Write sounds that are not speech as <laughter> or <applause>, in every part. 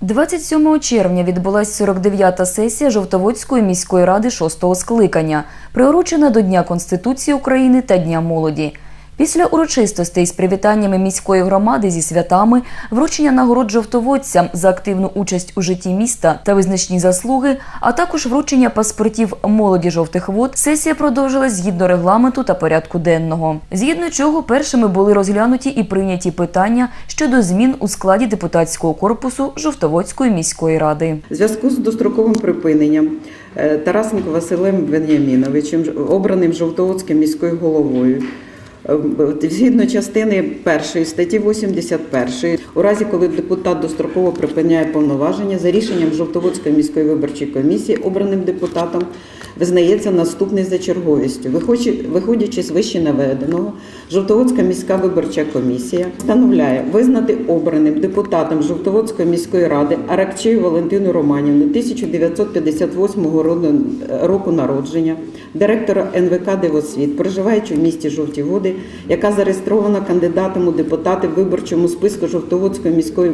27 червня відбулась 49-та сесія Жовтоводської міської ради 6-го скликання, приурочена до Дня Конституції України та Дня молоді. Після урочистостей з привітаннями міської громади зі святами, вручення нагород жовтоводцям за активну участь у житті міста та визначні заслуги, а також вручення паспортів молоді жовтих вод, сесія продовжилась згідно регламенту та порядку денного. Згідно чого першими були розглянуті і прийняті питання щодо змін у складі депутатського корпусу Жовтоводської міської ради. Зв'язку з достроковим припиненням е, Тарасенко Василем Веняміновичем, обраним Жовтоводським міською головою, згідно частини 1 статті 81, у разі, коли депутат достроково припиняє повноваження, за рішенням Жовтоводської міської виборчої комісії, обраним депутатом, визнається наступний за черговістю. Виходячи з вище наведеного, Жовтоводська міська виборча комісія встановляє визнати обраним депутатом Жовтоводської міської ради Аракчею Валентину Романівну 1958 року народження, директора НВК Дивосвіт, проживаючи в місті Жовті Води, яка зареєстрована кандидатом у депутати в виборчому списку Жовтоводської міської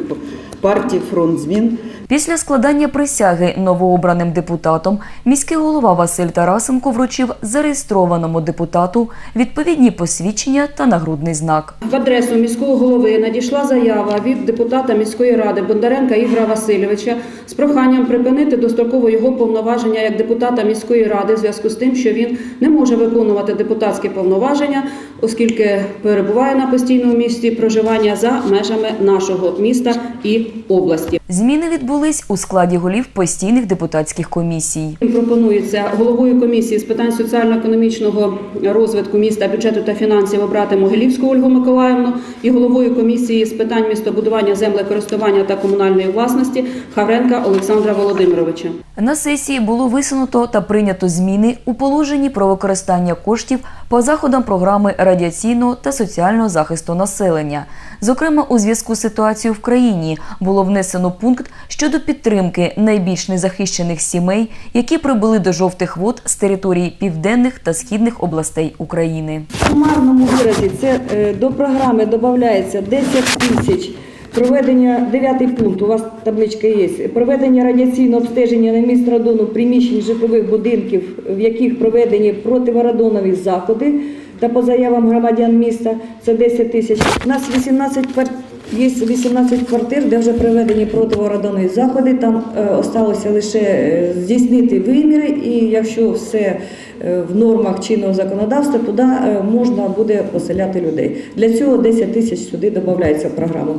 партії Фронт змін Після складання присяги новообраним депутатом міський голова Василь Тарасенко вручив зареєстрованому депутату відповідні посвідчення та нагрудний знак. В адресу міського голови надійшла заява від депутата міської ради Бондаренка Ігора Васильовича з проханням припинити достроково його повноваження як депутата міської ради в зв'язку з тим, що він не може виконувати депутатські повноваження, оскільки перебуває на постійному місці проживання за межами нашого міста і області. Зміни відбулись у складі голів постійних депутатських комісій. Пропонується головою комісії з питань соціально-економічного розвитку міста, бюджету та фінансів обрати Могилівську Ольгу Миколаївну і головою комісії з питань містобудування, землекористування та комунальної власності Хавренка Олександра Володимировича. На сесії було висунуто та прийнято зміни у положенні про використання коштів по заходам програми радіаційного та соціального захисту населення. Зокрема, у зв'язку з ситуацією в країні було внесено пункт щодо підтримки найбільш незахищених сімей, які прибули до жовтих вод з територій південних та східних областей України. В сумарному виразі це е, до програми додається 10 тисяч. Проведення, дев'ятий пункт, у вас табличка є. Проведення радіаційного обстеження на місць радону приміщень житлових будинків, в яких проведені противорадонові заходи та по заявам громадян міста, це 10 тисяч. У нас 18 квартир. Є 18 квартир, де вже проведені противорадонові заходи. Там е, осталося лише е, здійснити виміри, і якщо все е, в нормах чинного законодавства, туди е, можна буде поселяти людей. Для цього 10 тисяч сюди додається в програму.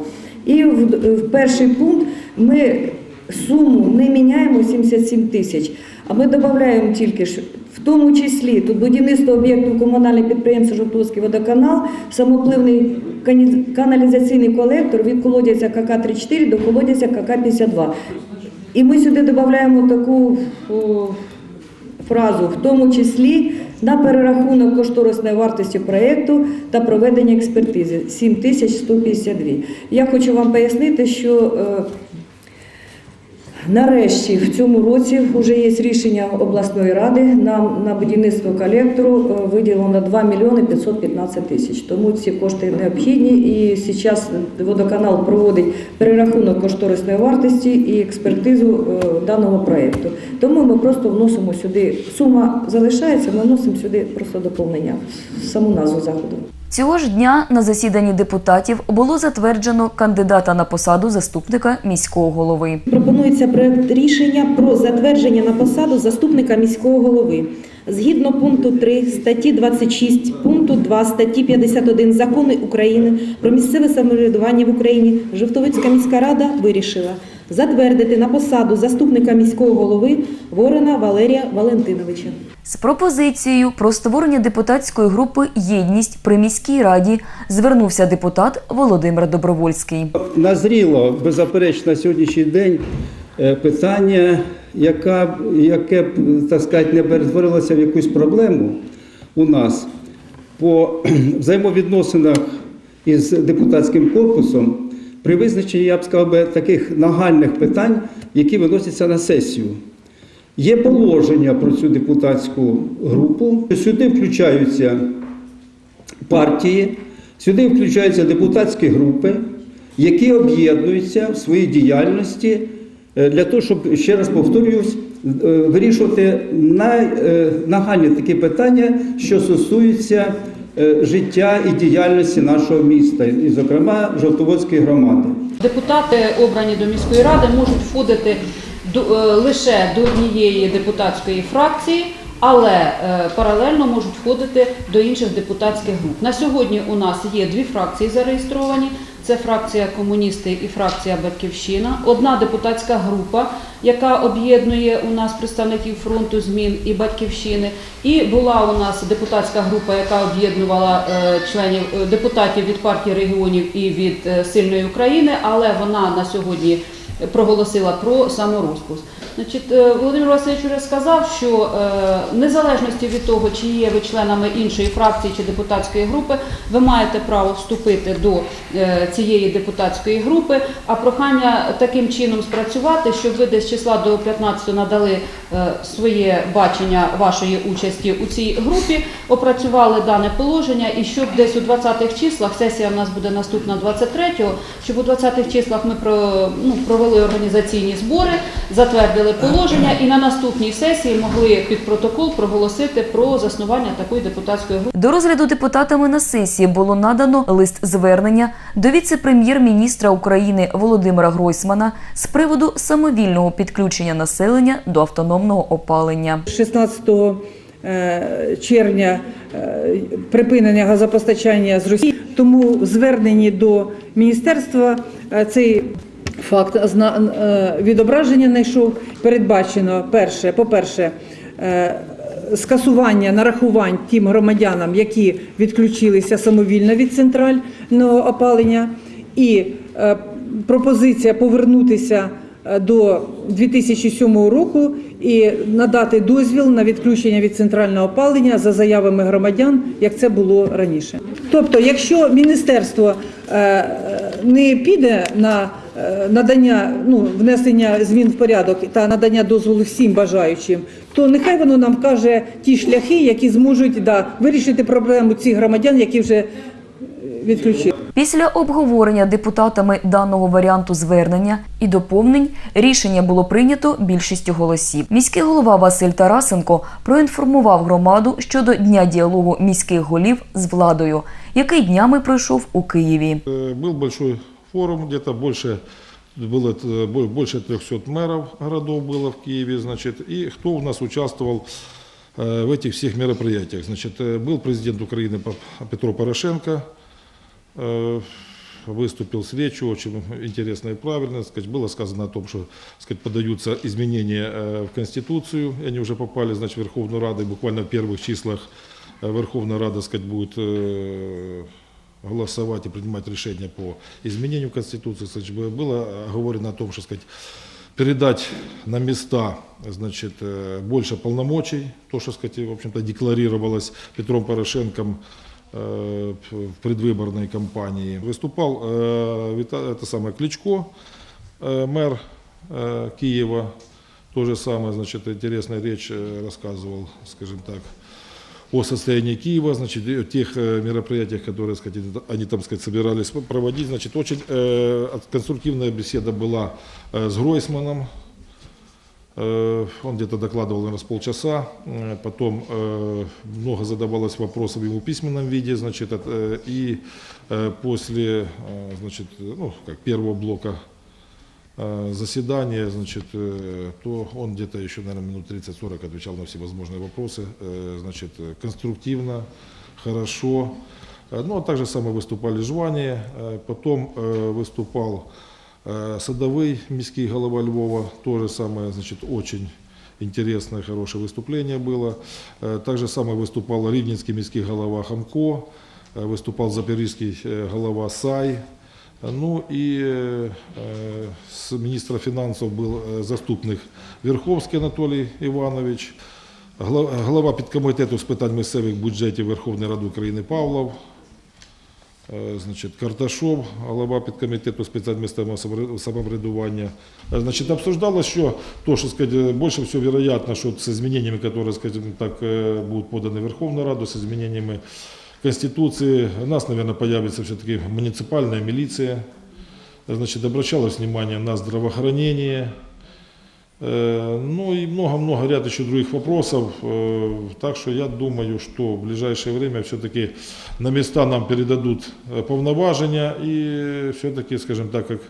І в, перший пункт ми суму не міняємо 77 тисяч, а ми додаємо тільки. Тому числі тут будівництво об'єкту комунальне підприємство Жовтовський водоканал, самопливний каналізаційний колектор від колодязя КК-34 до колодязя КК-52. І ми сюди додаємо таку о, фразу, в тому числі на перерахунок кошторисної вартості проєкту та проведення експертизи 7152. Я хочу вам пояснити, що е, Нарешті в цьому році вже є рішення обласної ради. Нам на будівництво колектору е, виділено 2 мільйони 515 тисяч. Тому ці кошти необхідні. І зараз водоканал проводить перерахунок кошторисної вартості і експертизу е, даного проєкту. Тому ми просто вносимо сюди сума залишається. Ми вносимо сюди просто доповнення саму назву заходу. Цього ж дня на засіданні депутатів було затверджено кандидата на посаду заступника міського голови. Пропонується проект рішення про затвердження на посаду заступника міського голови. Згідно пункту 3 статті 26, пункту 2 статті 51 Закону України про місцеве самоврядування в Україні, Жовтовицька міська рада вирішила затвердити на посаду заступника міського голови Ворона Валерія Валентиновича. З пропозицією про створення депутатської групи Єдність при міській раді звернувся депутат Володимир Добровольський. Назріло беззаперечно на сьогоднішній день е, питання, яка, яке б, так сказати, не перетворилося в якусь проблему у нас по <clears throat> взаємовідносинах із депутатським корпусом при визначенні, я б сказав, би, таких нагальних питань, які виносяться на сесію. Є положення про цю депутатську групу. Сюди включаються партії, сюди включаються депутатські групи, які об'єднуються в своїй діяльності е, для того, щоб, ще раз повторююсь, е, вирішувати найнагальні такі питання, що стосуються е, життя і діяльності нашого міста, і, зокрема, Жовтоводської громади. Депутати, обрані до міської ради, можуть входити до, е, лише до однієї депутатської фракції, але е, паралельно можуть входити до інших депутатських груп. На сьогодні у нас є дві фракції зареєстровані. Це фракція комуністи і фракція Батьківщина. Одна депутатська група, яка об'єднує у нас представників фронту змін і батьківщини. І була у нас депутатська група, яка об'єднувала е, членів е, депутатів від партії регіонів і від е, сильної України, але вона на сьогодні проголосила про саморозпуск. Значить, е, Володимир Васильович вже сказав, що е, незалежності від того, чи є ви членами іншої фракції чи депутатської групи, ви маєте право вступити до е, цієї депутатської групи. А прохання таким чином спрацювати, щоб ви десь числа до 15 надали своє бачення вашої участі у цій групі, опрацювали дане положення, і щоб десь у 20-х числах сесія в нас буде наступна 23-го, щоб у 20-х числах ми ну, провели організаційні збори, затвердили положення і на наступній сесії могли під протокол проголосити про заснування такої депутатської групи. До розгляду депутатами на сесії було надано лист звернення до віце-прем'єр-міністра України Володимира Гройсмана з приводу самовільного підключення населення до автономного опалення. 16 е, червня е, припинення газопостачання з Росії. Тому в зверненні до міністерства е, цей факт е, відображення знайшов. Передбачено перше, по-перше, е, скасування нарахувань тим громадянам, які відключилися самовільно від центрального опалення, і е, пропозиція повернутися до 2007 року і надати дозвіл на відключення від центрального опалення за заявами громадян, як це було раніше. Тобто, якщо міністерство не піде на надання ну внесення змін в порядок та надання дозволу всім бажаючим, то нехай воно нам вкаже ті шляхи, які зможуть да, вирішити проблему цих громадян, які вже е, відключили. Після обговорення депутатами даного варіанту звернення і доповнень рішення було прийнято більшістю голосів. Міський голова Василь Тарасенко проінформував громаду щодо дня діалогу міських голів з владою, який днями пройшов у Києві. Э, Был большой форум, где-то больше было э, бо- больше 300 мэров городов было в Киеве, значит, и кто у нас участвовал э, в этих всех мероприятиях. Значит, э, был президент Украины Петро Порошенко, выступил с речью, очень интересно и правильно. Сказать, было сказано о том, что сказать, подаются изменения в Конституцию, и они уже попали значит, в Верховную Раду, и буквально в первых числах Верховная Рада сказать, будет голосовать и принимать решения по изменению Конституции. Кстати, было говорено о том, что сказать, передать на места значит, э, больше полномочий, то, что сказать, в общем-то, декларировалось Петром Порошенком э, в предвыборной кампании. Выступал э, Вита- это самое Кличко, э, мэр э, Киева, то же самое, значит, интересная речь э, рассказывал, скажем так, О состоянии Киева, значит, о тех э, мероприятиях, которые, сказать, они там, сказать, собирались проводить. Значит, очень э, конструктивная беседа была э, с Гройсманом. Э, Он где-то докладывал, наверное, с полчаса. Потом много задавалось вопросов ему в письменном виде, значит, и после, значит, ну, как первого блока э, заседания, значит, э, то он где-то еще, наверное, минут 30-40 отвечал на все возможные вопросы, э, значит, э, конструктивно, хорошо. Э, Ну, а также самое выступали Жване, э, потом э, выступал э, Садовый, міський голова Львова, тоже самое, значит, очень интересное, хорошее выступление было. Э, Также самое выступал Ривненский міський голова Хамко, э, выступал Запорізький э, голова Сай, Ну и э, с министра финансов был э, заступник Верховський Анатолій Іванович, гла- голова підкомітету з питань місцевих бюджетів Верховної Ради України Павлов, Е, Значить, Карташов, голова підкомітету з питань місцевого самоври- самоврядування. Е, Значить, обсуждалось, що то, що сказати, більше всього вероятно, що з зміненнями, які, скажімо так, е, будуть подані в Верховну Раду, з зміненнями Конституции, у нас, наверное, появится все-таки муниципальная милиция, значит, обращалось внимание на здравоохранение, Э, Ну и много-много ряд еще других вопросов. Э, Так что я думаю, что в ближайшее время все-таки на места нам передадут э, повноваження и все-таки, скажем так, как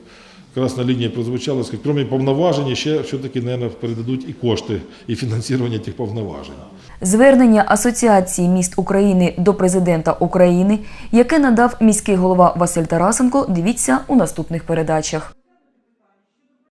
красна лінія прозвучала, сказать, крім повноважень, ще все-таки, мабуть, передадуть і кошти, і фінансування тих повноважень. Звернення Асоціації міст України до президента України, яке надав міський голова Василь Тарасенко, дивіться у наступних передачах.